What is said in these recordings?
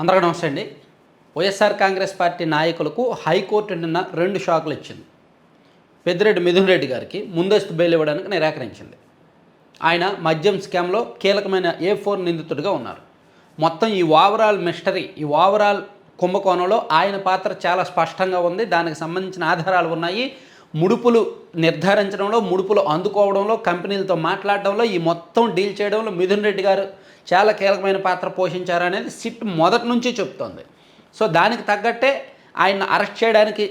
అందరికీ నమస్తే అండి. వైఎస్ఆర్ కాంగ్రెస్ పార్టీ నాయకులకు హైకోర్టు నిన్న రెండు షాకులు ఇచ్చింది. పెద్దిరెడ్డి మిథున్ రెడ్డి గారికి ముందస్తు బెయిల్ ఇవ్వడానికి నిరాకరించింది. ఆయన మద్యం స్కామ్లో కీలకమైన ఏ ఫోర్ నిందితుడిగా ఉన్నారు. మొత్తం ఈ ఓవరాల్ మిస్టరీ ఈ ఓవరాల్ కుంభకోణంలో ఆయన పాత్ర చాలా స్పష్టంగా ఉంది. దానికి సంబంధించిన ఆధారాలు ఉన్నాయి. ముడుపులు నిర్ధారించడంలో ముడుపులు అందుకోవడంలో కంపెనీలతో మాట్లాడడంలో ఈ మొత్తం డీల్ చేయడంలో మిథున్ రెడ్డి గారు చాలా కీలకమైన పాత్ర పోషించారనేది సిట్ మొదటి నుంచి చెప్తోంది. సో దానికి తగ్గట్టే ఆయన అరెస్ట్ చేయడానికి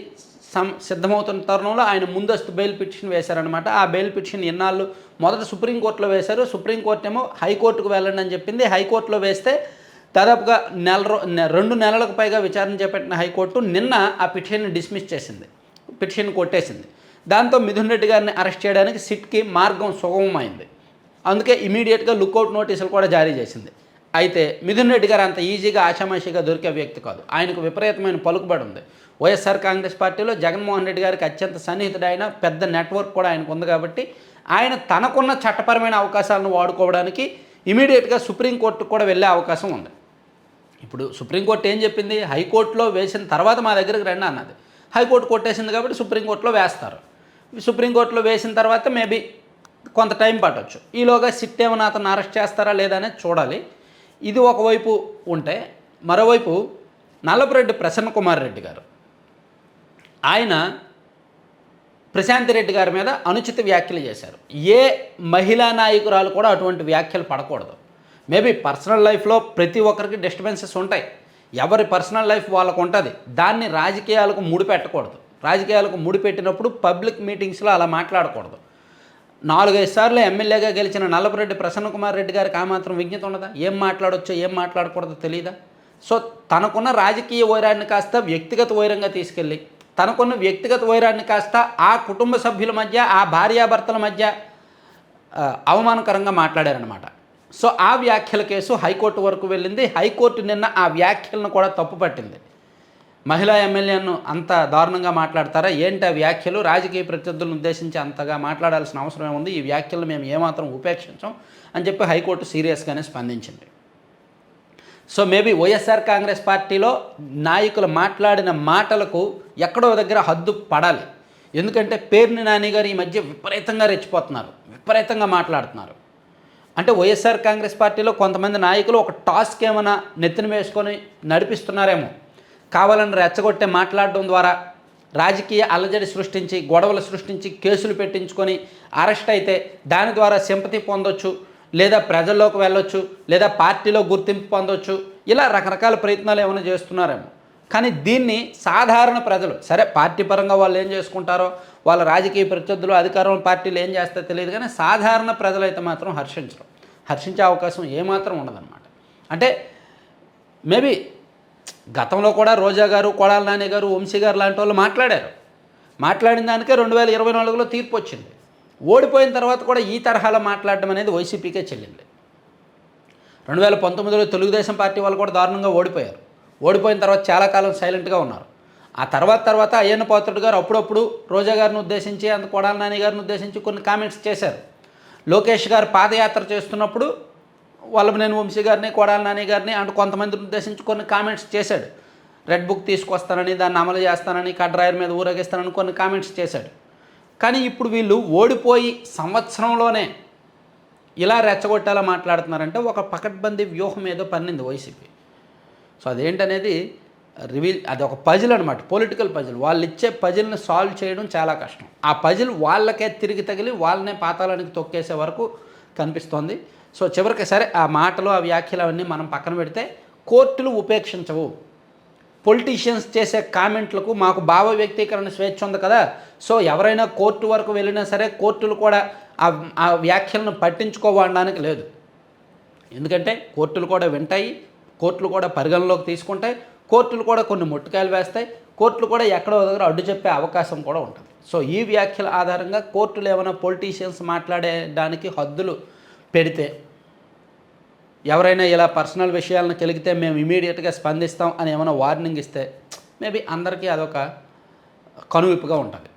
సం సిద్ధమవుతున్న తరుణంలో ఆయన ముందస్తు బెయిల్ పిటిషన్ వేశారనమాట ఆ బెయిల్ పిటిషన్ ఇన్నాళ్ళు మొదట సుప్రీంకోర్టులో వేశారు. సుప్రీంకోర్టు ఏమో హైకోర్టుకు వెళ్ళండి అని చెప్పింది. హైకోర్టులో వేస్తే దాదాపుగా నెల రెండు నెలలకు పైగా విచారణ చేపట్టిన హైకోర్టు నిన్న ఆ పిటిషన్ని డిస్మిస్ చేసింది. పిటిషన్ కొట్టేసింది. దాంతో మిథున్ రెడ్డి గారిని అరెస్ట్ చేయడానికి సిట్కి మార్గం సుగమమైంది. అందుకే ఇమీడియట్గా లుకౌట్ నోటీసులు కూడా జారీ చేసింది. అయితే మిథున్ రెడ్డి గారు అంత ఈజీగా ఆషామాషిగా దొరికే వ్యక్తి కాదు. ఆయనకు విపరీతమైన పలుకుబడి ఉంది. వైఎస్ఆర్ కాంగ్రెస్ పార్టీలో జగన్మోహన్ రెడ్డి గారికి అత్యంత సన్నిహితుడైన పెద్ద నెట్వర్క్ కూడా ఆయనకు ఉంది కాబట్టి ఆయన తనకున్న చట్టపరమైన అవకాశాలను వాడుకోవడానికి ఇమీడియట్గా సుప్రీంకోర్టు కూడా వెళ్ళే అవకాశం ఉంది. ఇప్పుడు సుప్రీంకోర్టు ఏం చెప్పింది? హైకోర్టులో వేసిన తర్వాత మా దగ్గరికి రండి అన్నది. హైకోర్టు కొట్టేసింది కాబట్టి సుప్రీంకోర్టులో వేస్తారు. సుప్రీంకోర్టులో వేసిన తర్వాత మేబీ కొంత టైం పట్టవచ్చు ఈలోగా సిట్ ఏమైనా అతను అరెస్ట్ చేస్తారా లేదా అనేది చూడాలి. ఇది ఒకవైపు ఉంటే మరోవైపు నల్లపురెడ్డి ప్రసన్న కుమార్ రెడ్డి గారు ఆయన ప్రశాంత్ రెడ్డి గారి మీద అనుచిత వ్యాఖ్యలు చేశారు. ఏ మహిళా నాయకురాలు కూడా అటువంటి వ్యాఖ్యలు పడకూడదు. మేబీ పర్సనల్ లైఫ్లో ప్రతి ఒక్కరికి డిస్టర్బెన్సెస్ ఉంటాయి. ఎవరి పర్సనల్ లైఫ్ వాళ్ళకు ఉంటుంది. దాన్ని రాజకీయాలకు ముడిపెట్టకూడదు. రాజకీయాలకు ముడిపెట్టినప్పుడు పబ్లిక్ మీటింగ్స్లో అలా మాట్లాడకూడదు. నాలుగైదు సార్లు ఎమ్మెల్యేగా గెలిచిన నల్లపురెడ్డి ప్రసన్న కుమార్ రెడ్డి గారికి ఆ మాత్రం విజ్ఞత ఉండదా? ఏం మాట్లాడొచ్చో ఏం మాట్లాడకూడదో తెలియదా సో తనకున్న రాజకీయ వైరాన్ని కాస్త వ్యక్తిగత వైరంగా తీసుకెళ్ళి తనకున్న వ్యక్తిగత వైరాన్ని కాస్త ఆ కుటుంబ సభ్యుల మధ్య ఆ భార్యాభర్తల మధ్య అవమానకరంగా మాట్లాడారనమాట సో ఆ వ్యాఖ్యల కేసు హైకోర్టు వరకు వెళ్ళింది. హైకోర్టు నిన్న ఆ వ్యాఖ్యలను కూడా తప్పు పట్టింది మహిళా ఎమ్మెల్యేను అంత దారుణంగా మాట్లాడతారా? ఏంటి ఆ వ్యాఖ్యలు? రాజకీయ ప్రత్యర్థులను ఉద్దేశించి అంతగా మాట్లాడాల్సిన అవసరం ఏముంది? ఈ వ్యాఖ్యలను మేము ఏమాత్రం ఉపేక్షించం అని చెప్పి హైకోర్టు సీరియస్గానే స్పందించింది. సో మేబీ వైఎస్ఆర్ కాంగ్రెస్ పార్టీలో నాయకులు మాట్లాడిన మాటలకు ఎక్కడో దగ్గర హద్దు పడాలి. ఎందుకంటే పేర్ని నాని గారు ఈ మధ్య విపరీతంగా రెచ్చిపోతున్నారు. విపరీతంగా మాట్లాడుతున్నారు. అంటే వైఎస్ఆర్ కాంగ్రెస్ పార్టీలో కొంతమంది నాయకులు ఒక టాస్క్ ఏమైనా నెత్తిన వేసుకొని నడిపిస్తున్నారేమో. కావాలని రెచ్చగొట్టే మాట్లాడడం ద్వారా రాజకీయ అలజడి సృష్టించి గొడవలు సృష్టించి కేసులు పెట్టించుకొని అరెస్ట్ అయితే దాని ద్వారా సింపతి పొందొచ్చు లేదా ప్రజల్లోకి వెళ్ళొచ్చు లేదా పార్టీలో గుర్తింపు పొందొచ్చు. ఇలా రకరకాల ప్రయత్నాలు ఏమైనా చేస్తున్నారేమో. కానీ దీన్ని సాధారణ ప్రజలు సరే పార్టీ పరంగా వాళ్ళు ఏం చేసుకుంటారో వాళ్ళ రాజకీయ ప్రత్యర్థులు అధికారం పార్టీలు ఏం చేస్తారో తెలియదు కానీ సాధారణ ప్రజలైతే మాత్రం హర్షించరు. హర్షించే అవకాశం ఏమాత్రం ఉండదన్నమాట. అంటే మేబీ గతంలో కూడా రోజా గారు కొడాల నాని గారు వంశీ గారు లాంటి వాళ్ళు మాట్లాడారు. మాట్లాడిన దానికే రెండు వేల ఇరవై నాలుగులో తీర్పు వచ్చింది. ఓడిపోయిన తర్వాత కూడా ఈ తరహాలో మాట్లాడడం అనేది వైసీపీకే చెల్లింది. రెండు వేల పంతొమ్మిదిలో తెలుగుదేశం పార్టీ వాళ్ళు కూడా దారుణంగా ఓడిపోయారు. ఓడిపోయిన తర్వాత చాలా కాలం సైలెంట్గా ఉన్నారు. ఆ తర్వాత తర్వాత అయ్యన్న పాత్రుడు గారు అప్పుడప్పుడు రోజా గారిని ఉద్దేశించి అంత కొడాల నాని గారిని ఉద్దేశించి కొన్ని కామెంట్స్ చేశారు. లోకేష్ గారు పాదయాత్ర చేస్తున్నప్పుడు వల్లభనేని వంశీ గారిని కొడాల నాని గారిని అంటూ కొంతమందిని ఉద్దేశించి కొన్ని కామెంట్స్ చేశాడు. రెడ్ బుక్ తీసుకొస్తానని దాన్ని అమలు చేస్తానని కడ్రాయర్ మీద ఊరేగిస్తానని కొన్ని కామెంట్స్ చేశాడు. కానీ ఇప్పుడు వీళ్ళు ఓడిపోయి సంవత్సరంలోనే ఇలా రెచ్చగొట్టేలా మాట్లాడుతున్నారంటే ఒక పకడ్బందీ వ్యూహం ఏదో పన్నింది వైసీపీ సో అదేంటనేది రివీల్ అది ఒక పజిల్ అనమాట పొలిటికల్ పజిల్ వాళ్ళు ఇచ్చే పజిల్ని సాల్వ్ చేయడం చాలా కష్టం. ఆ పజిల్ వాళ్ళకే తిరిగి తగిలి వాళ్ళనే పాతాళానికి తొక్కేసే వరకు కనిపిస్తోంది. సో చివరికి సరే ఆ మాటలు ఆ వ్యాఖ్యలు అవన్నీ మనం పక్కన పెడితే కోర్టులు ఉపేక్షించవు. పొలిటీషియన్స్ చేసే కామెంట్లకు మాకు భావ వ్యక్తీకరణ స్వేచ్ఛ ఉంది కదా. సో ఎవరైనా కోర్టు వరకు వెళ్ళినా సరే కోర్టులు కూడా ఆ ఆ వ్యాఖ్యలను పట్టించుకోవడానికి లేదు. ఎందుకంటే కోర్టులు కూడా వింటాయి కోర్టులు కూడా పరిగణలోకి తీసుకుంటాయి కోర్టులు కూడా కొన్ని ముట్టుకాయలు వేస్తాయి కోర్టులు కూడా ఎక్కడో దగ్గర అడ్డు చెప్పే అవకాశం కూడా ఉంటుంది. సో ఈ వ్యాఖ్యల ఆధారంగా కోర్టులు ఏమైనా పొలిటీషియన్స్ మాట్లాడేదానికి హద్దులు పెడితే ఎవరైనా ఇలా పర్సనల్ విషయాలను కలిగితే మేము ఇమీడియట్గా స్పందిస్తాం అని ఏమైనా వార్నింగ్ ఇస్తే మేబీ అందరికీ అదొక కనువిప్పుగా ఉంటుంది.